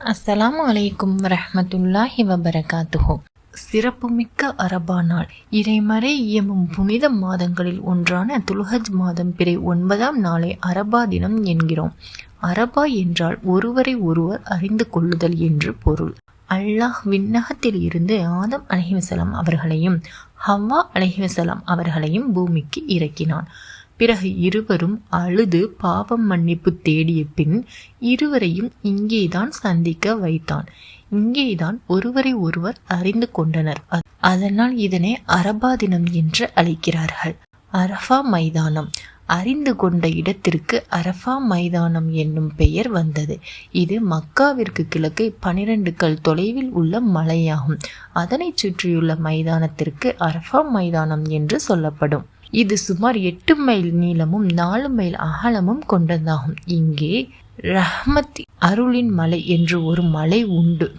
அஸ்ஸலாம் அலைக்கும் ரஹ்மத்துல்லாஹி வபரகாத்துஹோ. சிறப்புமிக்க அரபா நாள். இறைமறை இயமும் புனித மாதங்களில் ஒன்றான துல்ஹஜ் மாதம் பிறை ஒன்பதாம் நாளை அரபா தினம் என்கிறோம். அரபா என்றால் ஒருவரை ஒருவர் அறிந்து கொள்ளுதல் என்று பொருள். அல்லாஹ் விண்ணகத்தில் இருந்து ஆதம் அலஹிவசலாம் அவர்களையும் ஹவ்வா அலஹிவசலாம் அவர்களையும் பூமிக்கு இறக்கினான். பிறகு இருவரும் அழுது பாவம் மன்னிப்பு தேடிய பின் இருவரையும் இங்கேதான் சந்திக்க வைத்தான். இங்கேதான் ஒருவரை ஒருவர் அறிந்து கொண்டனர். அதனால் இதனை அரபா தினம் என்று அழைக்கிறார்கள். அரஃபா மைதானம். அறிந்து கொண்ட இடத்திற்கு அரஃபா மைதானம் என்னும் பெயர் வந்தது. இது மக்காவிற்கு கிழக்கு பனிரெண்டு கல் தொலைவில் உள்ள மலையாகும். அதனைச் சுற்றியுள்ள மைதானத்திற்கு அரஃபா மைதானம் என்று சொல்லப்படும். இது சுமார் எட்டு மைல் நீளமும் நாலு மைல் அகலமும் கொண்டதாகும். இங்கே ரஹ்மத் அருளின் மலை என்று ஒரு மலை உண்டு.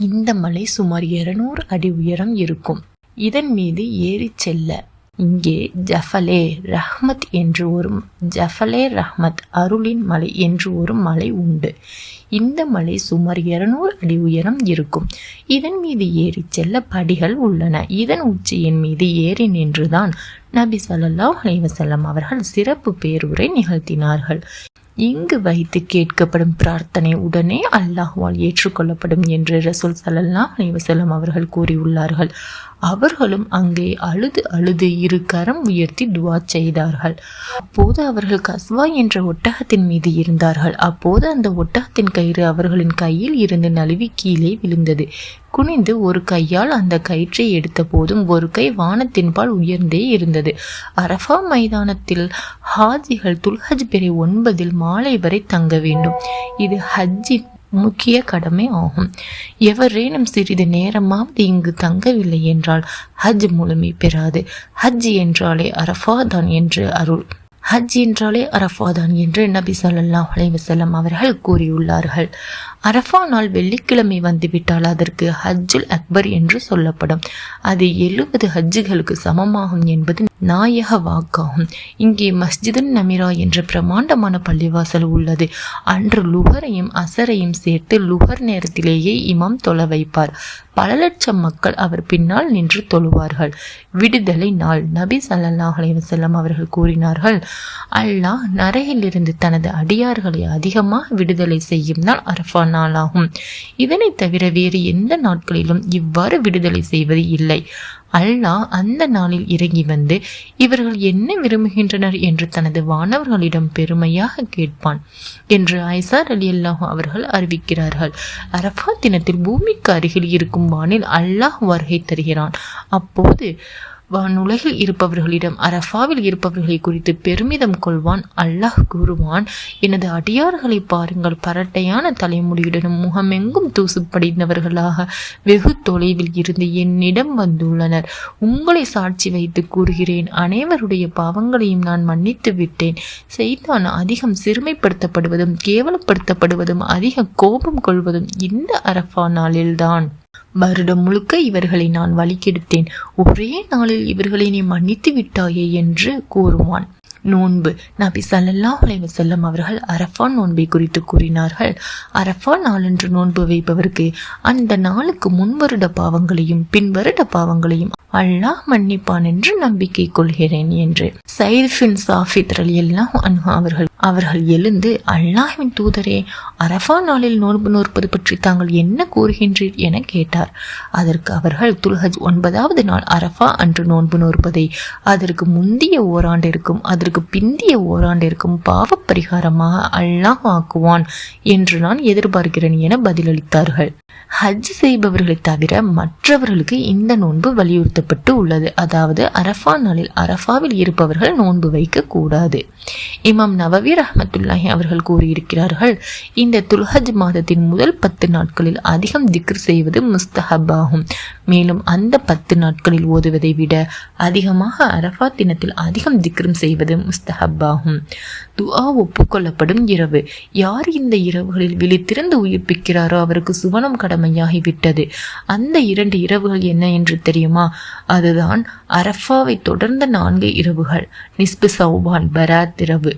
இந்த மலை சுமார் இருநூறு அடி உயரம் இருக்கும். இதன் மீது ஏறி செல்ல இங்கே ஜஃபலே ரஹ்மத் என்று ஒரு ஜஃபலே ரஹ்மத் அருளின் மலை என்று ஒரு மலை உண்டு. இந்த மலை சுமார் இருநூறு அடி உயரம் இருக்கும். இதன் மீது ஏறி செல்ல படிகள் உள்ளன. இதன் உச்சியின் மீது ஏறி நின்றுதான் நபி சல்லாஹ் அலைவசல்லம் அவர்கள் சிறப்பு பேருரை நிகழ்த்தினார்கள். இங்கு வைத்து கேட்கப்படும் பிரார்த்தனை உடனே அல்லாஹ்வால் ஏற்றுக்கொள்ளப்படும் என்று ரசூல் சல்லல்லா அலைவசல்லம் அவர்கள் கூறியுள்ளார்கள். அவர்களும் அங்கே அழுது அழுது இரு கரம் உயர்த்தி துவா செய்தார்கள். அப்போது அவர்கள் கஸ்வா என்ற ஒட்டகத்தின் மீது இருந்தார்கள். அப்போது அந்த ஒட்டகத்தின் கயிறு அவர்களின் கையில் இருந்து நழுவி கீழே விழுந்தது. குனிந்து ஒரு கையால் அந்த கயிற்றை எடுத்த போதும் ஒரு கை வானத்தின்பால் உயர்ந்தே இருந்தது. அரஃபா மைதானத்தில் ஹாஜிகள் துல்ஹஜ் பிறை ஒன்பதில் மாலை வரை தங்க வேண்டும். இது ஹஜ்ஜின் முக்கிய கடமை ஆகும். எவரேனும் சிறிது நேரமாவது இங்கு தங்கவில்லை என்றால் ஹஜ் முழுமை பெறாது. ஹஜ் என்றாலே அரஃபா தான் என்று அருள். ஹஜ் என்றாலே அரஃபாதான் என்று நபி சொல்லல்லா அலைவசல்லம் அவர்கள் கூறியுள்ளார்கள். அரஃபா நாள் வெள்ளிக்கிழமை வந்துவிட்டால் அதற்கு ஹஜ்ஜுல் அக்பர் என்று சொல்லப்படும். அது எழுபது ஹஜ்ஜுகளுக்கு சமமாகும் என்பது நாயக வாக்காகும். இங்கே மஸ்ஜிதுன் நமிரா என்ற பிரமாண்டமான பள்ளிவாசல் உள்ளது. அன்று லுகரையும் அசரையும் சேர்த்து லுகர் நேரத்திலேயே இமாம் தொலை வைப்பார். பல லட்சம் மக்கள் அவர் பின்னால் நின்று தொழுவார்கள். விடுதலை நாள் நபி சல்லாஹ் அலைவசல்லம் அவர்கள் கூறினார்கள். அல்லாஹ் நரையிலிருந்து தனது அடியார்களை அதிகமாக விடுதலை செய்யும் நாள் அரஃபா நாளாகும். இதனை தவிர வேறு எந்த நாட்களிலும் இவ்வாறு விடுதலை செய்வது இல்லை. அல்லாஹ் அந்த நாளில் இறங்கி வந்து இவர்கள் என்ன விரும்புகின்றனர் என்று தனது வானவர்களிடம் பெருமையாக கேட்பான் என்று ஐசார் அலி அல்லாஹ் அவர்கள் அறிவிக்கிறார்கள். அரஃபா தினத்தில் பூமிக்கு அருகில் இருக்கும் வானில் அல்லாஹ் வருகை தருகிறான். அப்போது வானுலகில் இருப்பவர்களிடம் அரஃபாவில் இருப்பவர்களை குறித்து பெருமிதம் கொள்வான் அல்லாஹ் கூறுவான். எனது அடியார்களை பாருங்கள் பரட்டையான தலைமுடியுடனும் முகமெங்கும் தூசு படிந்தவர்களாக வெகு தொலைவில் இருந்து என்னிடம் வந்துள்ளனர். உங்களை சாட்சி வைத்து கூறுகிறேன் அனைவருடைய பாவங்களையும் நான் மன்னித்து விட்டேன். செய்தான் அதிகம் சிறுமைப்படுத்தப்படுவதும் கேவலப்படுத்தப்படுவதும் அதிக கோபம் கொள்வதும் இந்த அரஃபா நாளில்தான். வருடம் முழுக்க இவர்களை நான் வழிகெடுத்தேன். ஒரே நாளில் இவர்களை நீ மன்னித்து விட்டாயே என்று கூறுவான். நோன்பு. நபி சல்லல்லா செல்லம் அவர்கள் அரஃபா நோன்பை குறித்து கூறினார்கள். அரஃபா நாளன்று நோன்பு வைப்பவருக்கு அந்த நாளுக்கு முன்வருட பாவங்களையும் பின்வருட பாவங்களையும் அல்லாஹ் மன்னிப்பான் என்று நம்பிக்கை கொள்கிறேன் என்று. சைர்ஃபின் சாஃபித் அலி அல்லாஹ் அன்ஹா அவர்கள் அவர்கள் எழுந்து அல்லாஹின் தூதரே அரஃபா நாளில் நோன்பு நோற்பது பற்றி தாங்கள் என்ன கூறுகின்றீர் என கேட்டார். அதற்கு அவர்கள் துல்ஹஜ் ஒன்பதாவது நாள் அரஃபா அன்று நோன்பு நோற்பதை அதற்கு முந்திய ஓராண்டிற்கும் அதற்கு பிந்திய ஓராண்டிற்கும் பாவ பரிகாரமாக அல்லாஹ் ஆக்குவான் என்று நான் எதிர்பார்க்கிறேன் என பதிலளித்தார்கள். ஹஜ் செய்பவர்களை தவிர மற்றவர்களுக்கு இந்த நோன்பு வலியுறுத்தப்பட்டு உள்ளது. அதாவது அரஃபா நாளில் அரஃபாவில் இருப்பவர்கள் நோன்பு வைக்க கூடாது. இமாம் நவவி ரஹமத்துல்லாஹி அவர்கள் கூறியிருக்கிறார்கள் இந்த துல்ஹஜ் மாதத்தின் முதல் பத்து நாட்களில் அதிகம் திக்ர் செய்வது முஸ்தஹப் ஆகும். மேலும் அந்த பத்து நாட்களில் ஓதுவதை விட அதிகமாக அரஃபா தினத்தில் அதிகம் திக்ரம் செய்வது முஸ்தஹப்பாகும். துஆ ஒப்புக்கொள்ளப்படும் இரவு. யார் இந்த இரவுகளில் விழித்திருந்து உயிர்ப்பிக்கிறாரோ அவருக்கு சுவனம் கடமையாகிவிட்டது. அந்த இரண்டு இரவுகள் என்ன என்று தெரியுமா? அதுதான் அரஃபாவை தொடர்ந்த நான்கு இரவுகள். நிஸ்பு சௌபான் பராத் இரவு.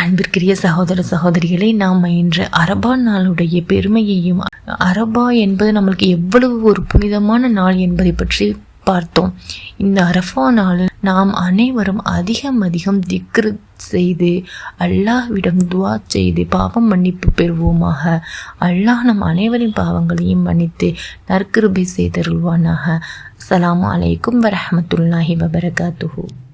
அன்பிற்குரிய சகோதர சகோதரிகளை நாம் இன்று அரபா நாளுடைய பெருமையையும் அரபா என்பது நம்மளுக்கு எவ்வளவு ஒரு புனிதமான நாள் என்பதை பற்றி பார்த்தோம். இந்த அரஃபா நாளில் நாம் அனைவரும் அதிகம் அதிகம் திக்ரு செய்து அல்லாஹ்விடம் துவா செய்து பாவம் மன்னிப்பு பெறுவோமாக. அல்லாஹ் நம் அனைவரின் பாவங்களையும் மன்னித்து நற்கிருபை செய்தருள்வானாக. அலாம் அலைக்கும் வரஹமத்துல்லாஹி வபரகாத்துஹு.